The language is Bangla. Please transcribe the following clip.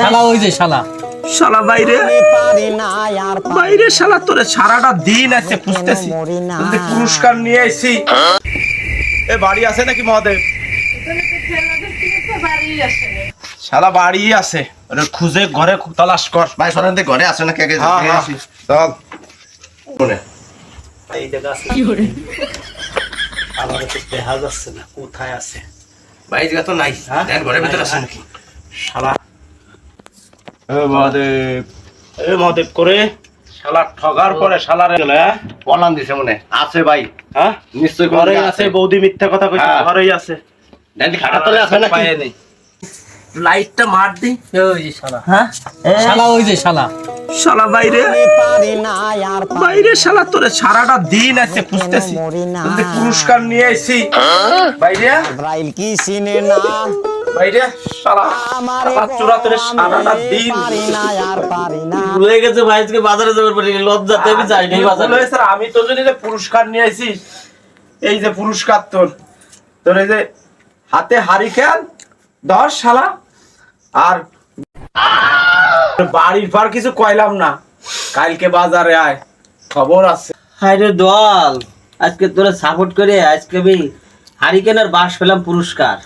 শালা ওই যে শালা। শালা বাইরে। বাইরে শালা তোরে সারাটা দিন আছে খুঁজতেছি। পুরস্কার নিয়ে এসি এ বাড়ি আছে নাকি মহাদেব? শালা বাড়ি আছে। ওরে খুঁজে ঘরে তলাশ কর। ভাই তো ঘরে আছে নাকি? আগে হ্যাঁ, হ্যাঁ। আসি। চল। মনে। এই দেখা আছে আমার তো দেখা যাচ্ছে না কোথায় আছে? ভাই জায়গা তো নাই। হ্যাঁ? ঘরের ভিতরে আছে নাকি? শালা মহাদেব এ মহাদেব করে শালা ঠগার পরে শালা রে হ্যাঁ? পলান দিছে মনে। আছে ভাই। হ্যাঁ? নিশ্চয়ই ঘরে আছে বৌদি মিথ্যা কথা কইছে হ্যাঁ। ঘরেই আছে। দেন খাটার তলে আছে নাকি? লাইটটা মার দি। ওই শালা। হ্যাঁ? শালা ওই যে শালা। শালা বাইরে। বাইরে শালা তোরে সারাটা দিন আছে খুঁজতেছি। পুরস্কার নিয়ে বাইরে? কি সিনে না? বাইরে? শালা শালা চোরা তোরে সারাটা দিন পারি না আর পারি না। ভুলে গেছে ভাই আজকে বাজারে যাবার পরে লজ্জাতে আমি যাই নাই বাজারে। আমি তো যদি যে পুরস্কার নিয়ে আইছি এই যে পুরস্কার তোর তোর এই যে হাতে হারি খেল দশ শালা আর বাড়ির ফার কিছু কইলাম না। কালকে বাজারে আয়, খবর আছে। হাই রে আজকে তোরা সাপোর্ট করে আজকে আমি হারিকেন আর বাস পেলাম পুরস্কার।